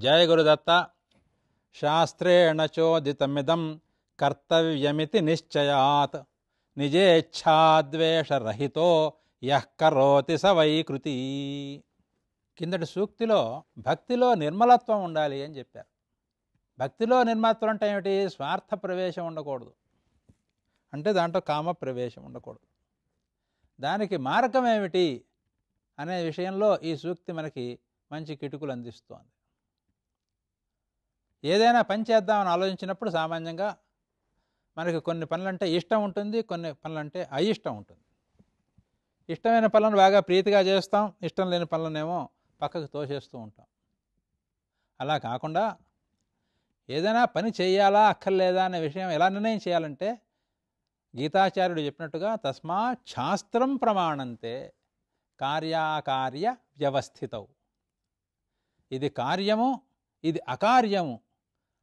జయ గురుదత్త శాస్త్రేణ చోదితమిదం కర్తవ్యమితి నిశ్చయాత్ నిజేచ్ఛాద్వేషరహితో యః కరోతి స వైకృతి కిందటి సూక్తిలో భక్తిలో నిర్మలత్వం ఉండాలి అని చెప్పారు. భక్తిలో నిర్మలత్వం అంటే ఏమిటి? స్వార్థ ప్రవేశం ఉండకూడదు. అంటే దాంట్లో కామ ప్రవేశం ఉండకూడదు. దానికి మార్గం ఏమిటి? అనే విషయంలో ఈ సూక్తి మనకి మంచి కిటుకులు అందిస్తోంది. ఏదైనా పని చేద్దామని ఆలోచించినప్పుడు సామాన్యంగా మనకి కొన్ని పనులంటే ఇష్టం ఉంటుంది కొన్ని పనులంటే అయిష్టం ఉంటుంది. ఇష్టమైన పనులను బాగా ప్రీతిగా చేస్తాం ఇష్టం లేని పనులనేమో పక్కకు తోసేస్తూ ఉంటాం. అలా కాకుండా ఏదైనా పని చేయాలా అక్కర్లేదా అనే విషయం ఎలా నిర్ణయం చేయాలంటే గీతాచార్యుడు చెప్పినట్టుగా తస్మా శాస్త్రం ప్రమాణంతే కార్యాకార్య వ్యవస్థితవు ఇది కార్యము ఇది అకార్యము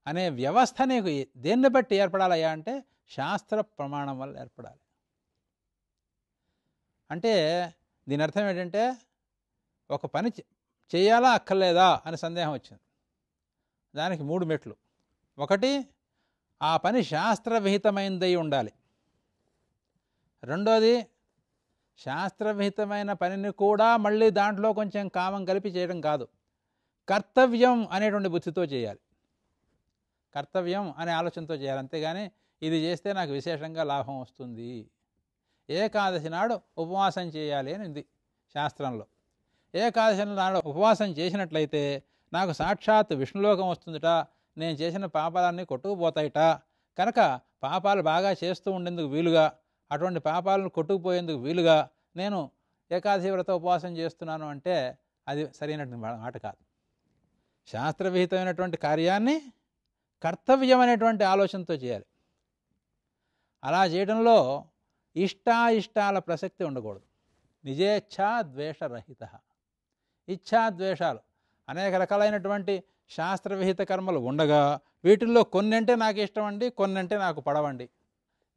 అనే వ్యవస్థ నీకు దేన్ని బట్టి ఏర్పడాలయ్యా అంటే శాస్త్ర ప్రమాణం వల్ల ఏర్పడాలి. అంటే దీని అర్థం ఏంటంటే ఒక పని చేయాలా అక్కర్లేదా అని సందేహం వచ్చింది. దానికి మూడు మెట్లు. ఒకటి ఆ పని శాస్త్రవిహితమైనదై ఉండాలి. రెండోది శాస్త్రవిహితమైన పనిని కూడా మళ్ళీ దాంట్లో కొంచెం కామం కలిపి చేయడం కాదు. కర్తవ్యం అనేటువంటి బుద్ధితో చేయాలి. కర్తవ్యం అనే ఆలోచనతో చేయాలి. అంతేగాని ఇది చేస్తే నాకు విశేషంగా లాభం వస్తుంది. ఏకాదశి నాడు ఉపవాసం చేయాలి అని ఉంది శాస్త్రంలో. ఏకాదశి నాడు ఉపవాసం చేసినట్లయితే నాకు సాక్షాత్ విష్ణులోకం వస్తుందిట. నేను చేసిన పాపాలన్నీ కొట్టుకుపోతాయిట. కనుక పాపాలు బాగా చేస్తూ ఉండేందుకు వీలుగా అటువంటి పాపాలను కొట్టుకుపోయేందుకు వీలుగా నేను ఏకాదశి వ్రత ఉపవాసం చేస్తున్నాను అంటే అది సరైనటువంటి మాట కాదు. శాస్త్రవిహితమైనటువంటి కార్యాన్ని కర్తవ్యం అనేటువంటి ఆలోచనతో చేయాలి. అలా చేయడంలో ఇష్టాయిష్టాల ప్రసక్తి ఉండకూడదు. నిజేచ్ఛా ద్వేషరహిత. ఇచ్ఛా ద్వేషాలు. అనేక రకాలైనటువంటి శాస్త్రవిహిత కర్మలు ఉండగా వీటిల్లో కొన్నంటే నాకు ఇష్టం అండి కొన్నంటే నాకు పడవండి.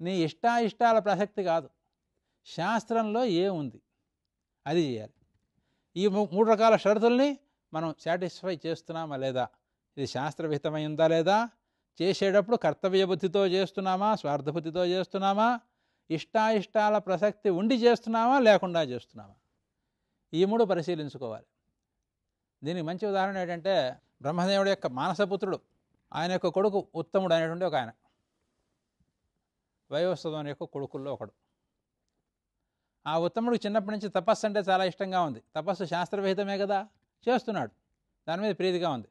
నీ ఇష్టాయిష్టాల ప్రసక్తి కాదు. శాస్త్రంలో ఏముంది అది చేయాలి. ఈ మూడు రకాల షరతుల్ని మనం సాటిస్ఫై చేస్తున్నామా లేదా? ఇది శాస్త్రవిహితమై ఉందా లేదా? చేసేటప్పుడు కర్తవ్య బుద్ధితో చేస్తున్నామా? స్వార్థబుద్ధితో చేస్తున్నామా? ఇష్టాయిష్టాల ప్రసక్తి ఉండి చేస్తున్నామా? లేకుండా చేస్తున్నామా? ఈ మూడు పరిశీలించుకోవాలి. దీనికి మంచి ఉదాహరణ ఏంటంటే బ్రహ్మదేవుడి యొక్క మానసపుత్రుడు ఆయన యొక్క కొడుకు ఉత్తముడు అనేటువంటి ఒక ఆయన. వైవస్వతం యొక్క కొడుకుల్లో ఒకడు. ఆ ఉత్తముడికి చిన్నప్పటి నుంచి తపస్సు అంటే చాలా ఇష్టంగా ఉంది. తపస్సు శాస్త్రవిహితమే కదా? చేస్తున్నాడు. దాని మీద ప్రీతిగా ఉంది.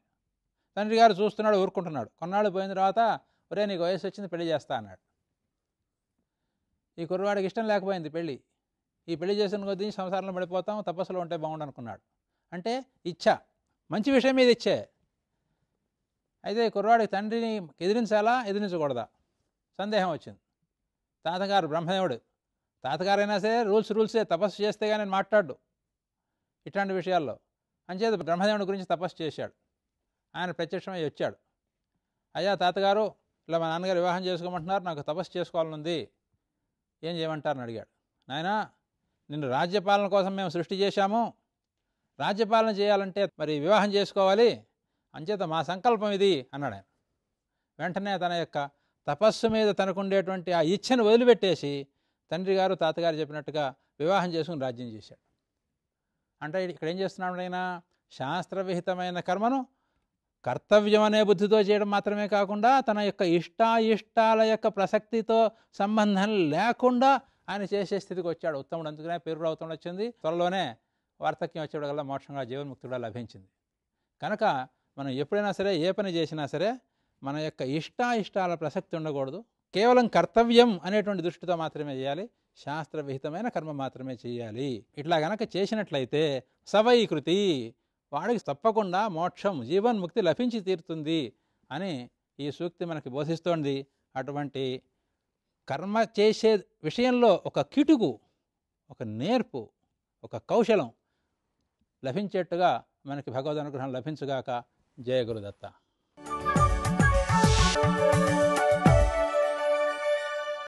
తండ్రి గారు చూస్తున్నాడు ఊరుకుంటున్నాడు. కొన్నాళ్ళు పోయిన తర్వాత ఒరే నీకు వయసు వచ్చింది పెళ్ళి చేస్తా అన్నాడు. ఈ కుర్రవాడికి ఇష్టం లేకపోయింది పెళ్ళి. ఈ పెళ్ళి చేసిన కొద్దీ సంసారంలో పడిపోతాం తపస్సులో ఉంటే బాగుండు అనుకున్నాడు అంటే ఇచ్చ. మంచి విషయం మీద ఇచ్చే. అయితే ఈ కుర్రవాడికి తండ్రిని ఎదిరించాలా ఎదిరించకూడదా? సందేహం వచ్చింది. తాతగారు బ్రహ్మదేవుడు. తాతగారైనా సరే రూల్స్ రూల్సే తపస్సు చేస్తే కానీ నేను మాట్లాడు ఇట్లాంటి విషయాల్లో. అంచేత బ్రహ్మదేవుడి గురించి తపస్సు చేశాడు. ఆయన ప్రత్యక్షమై వచ్చాడు. అయ్యా తాతగారు ఇలా మా నాన్నగారు వివాహం చేసుకోమంటున్నారు నాకు తపస్సు చేసుకోవాలనుంది. ఏం చేయమంటారని అడిగాడు. నాయనా నిన్ను రాజ్యపాలన కోసం మేము సృష్టి చేశాము. రాజ్యపాలన చేయాలంటే మరి వివాహం చేసుకోవాలి. అంచేత మా సంకల్పం ఇది అన్నాడు ఆయన. వెంటనే తన యొక్క తపస్సు మీద తనకుండేటువంటి ఆ ఇచ్ఛను వదిలిపెట్టేసి తండ్రి గారు తాతగారు చెప్పినట్టుగా వివాహం చేసుకుని రాజ్యం చేశాడు. అంటే ఇక్కడ ఏం చేస్తున్నాడు ఆయన శాస్త్రవిహితమైన కర్మను కర్తవ్యం అనే బుద్ధితో చేయడం మాత్రమే కాకుండా తన యొక్క ఇష్టాయిష్టాల యొక్క ప్రసక్తితో సంబంధం లేకుండా ఆయన చేసే స్థితికి వచ్చాడు. ఉత్తముడు అందుకనే పేరు ఉత్తముడు వచ్చింది. త్వరలోనే వార్తక్యం వచ్చేటల్లా మోక్షంగా జీవన్ముక్తుడా లభించింది. కనుక మనం ఎప్పుడైనా సరే ఏ పని చేసినా సరే మన యొక్క ఇష్టాయిష్టాల ప్రసక్తి ఉండకూడదు. కేవలం కర్తవ్యం అనేటువంటి దృష్టితో మాత్రమే చేయాలి. శాస్త్రవిహితమైన కర్మ మాత్రమే చేయాలి. ఇట్లా గనక చేసినట్లయితే సవైకృతి వాడికి తప్పకుండా మోక్షం జీవన్ముక్తి లభించి తీరుతుంది అని ఈ సూక్తి మనకి బోధిస్తోంది. అటువంటి కర్మ చేసే విషయంలో ఒక కిటుకు ఒక నేర్పు ఒక కౌశలం లభించేట్టుగా మనకి భగవద్ అనుగ్రహం లభించుగాక. జయ గురుదత్త.